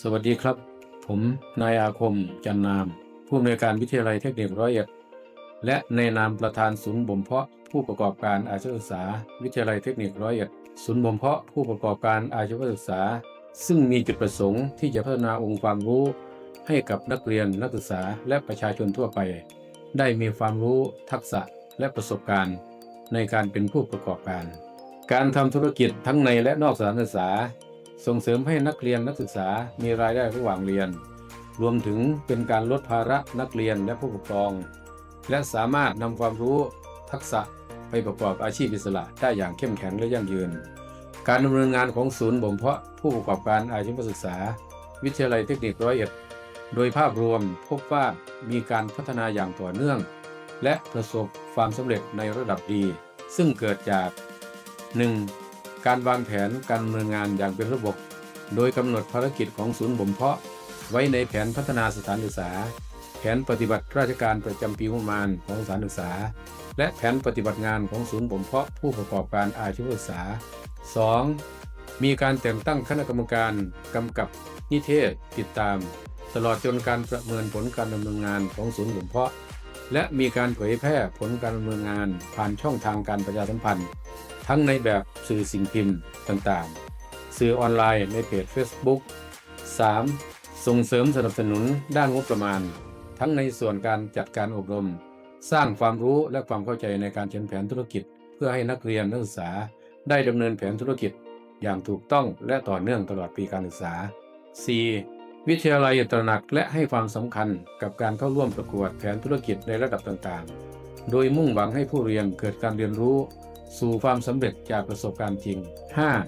สวัสดีครับ ผมนายอาคมจันนาม ผู้อำนวยการวิทยาลัยเทคนิคร้อยเอ็ด และในนามประธานศูนย์บ่มเพาะผู้ประกอบการอาชีวศึกษา วิทยาลัยเทคนิคร้อยเอ็ดศูนย์บ่มเพาะผู้ประกอบการอาชีวศึกษา ซึ่งมีจุดประสงค์ที่จะพัฒนาองค์ความรู้ ให้กับนักเรียนนักศึกษาและประชาชนทั่วไป ได้มีความรู้ทักษะและประสบการณ์ ในการเป็นผู้ประกอบการ การทำธุรกิจทั้งในและนอกสถานศึกษา ส่งเสริมให้นักเรียนนักศึกษามีรายได้ระหว่างเรียน รวมถึงเป็นการลดภาระนักเรียนและผู้ปกครอง และสามารถนำความรู้ทักษะไปประกอบอาชีพอิสระได้อย่างเข้มแข็งและยั่งยืน การดำเนินงานของศูนย์บ่มเพาะผู้ประกอบการอาชีวศึกษา วิทยาลัยเทคนิคร้อยเอ็ดโดยภาพรวมพบว่ามีการพัฒนาอย่างต่อเนื่อง และประสบความสำเร็จในระดับดี ซึ่งเกิดจาก 1. การวางแผนการดำเนินงานอย่างเป็นระบบ โดยกำหนดภารกิจของศูนย์บ่มเพาะ ไว้ในแผนพัฒนาสถานศึกษา แผนปฏิบัติราชการประจำปีงบประมาณของสถานศึกษา และแผนปฏิบัติงานของศูนย์บ่มเพาะผู้ประกอบการอาชีวศึกษา 2. มีการแต่งตั้งคณะกรรมการกำกับนิเทศติดตาม ตลอดจนการประเมินผลการดำเนินงานของศูนย์บ่มเพาะ และมีการเผยแพร่ผลการดำเนินงานผ่านช่องทางการประชาสัมพันธ์ ทั้งในแบบสื่อสิ่งพิมพ์ต่างๆ สื่อออนไลน์ในเพจ Facebook 3. ส่งเสริมสนับสนุนด้านงบประมาณ ทั้งในส่วนการจัดการอบรม สร้างความรู้และความเข้าใจในการเขียนแผนธุรกิจ เพื่อให้นักเรียนนักศึกษาได้ดำเนินแผนธุรกิจ อย่างถูกต้องและต่อเนื่องตลอดปีการศึกษา 4. วิทยาลัยตระหนักและให้ความสำคัญกับการเข้าร่วมประกวดแผนธุรกิจในระดับต่างๆ โดยมุ่งหวังให้ผู้เรียนเกิดการเรียนรู้ สู่ความสำเร็จจากประสบการณ์จริง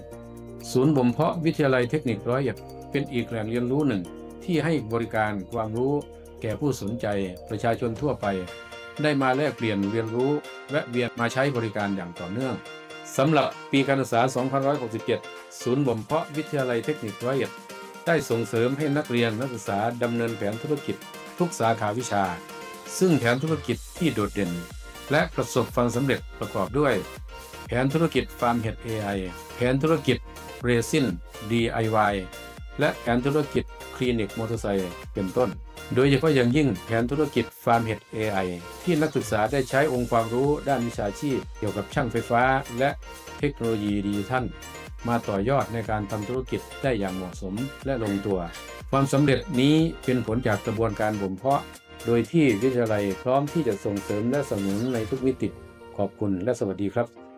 5. ศูนย์บ่มเพาะวิทยาลัยเทคนิคร้อยเอ็ดเป็นอีกแหล่งเรียนรู้หนึ่ง ที่ให้บริการความรู้แก่ผู้สนใจประชาชนทั่วไป ได้มาแลกเปลี่ยนเรียนรู้แวะเวียนมาใช้บริการอย่างต่อเนื่องสำหรับปีการศึกษา 2567 ศูนย์บ่มเพาะวิทยาลัยเทคนิคร้อยเอ็ดได้ส่งเสริมให้นักเรียนนักศึกษาดำเนินแผนธุรกิจทุกสาขาวิชา ซึ่งแผนธุรกิจที่โดดเด่น และประสบความสำเร็จประกอบด้วย แผนธุรกิจฟาร์มเห็ด AI แผนธุรกิจเรซิน DIY และแผนธุรกิจคลินิกมอเตอร์ไซค์เป็นต้น โดยเฉพาะอย่างยิ่งแผนธุรกิจฟาร์มเห็ด AI ที่นักศึกษาได้ใช้องค์ความรู้ด้านวิชาชีพเกี่ยวกับช่างไฟฟ้า และเทคโนโลยีดิจิทัลมาต่อยอดในการทำธุรกิจได้อย่างเหมาะสมและลงตัว ความสำเร็จนี้เป็นผลจากกระบวนการบ่มเพาะ โดยที่วิทยาลัยพร้อมที่จะส่งเสริมและสนับสนุนในทุกวิติขอบคุณและสวัสดีครับ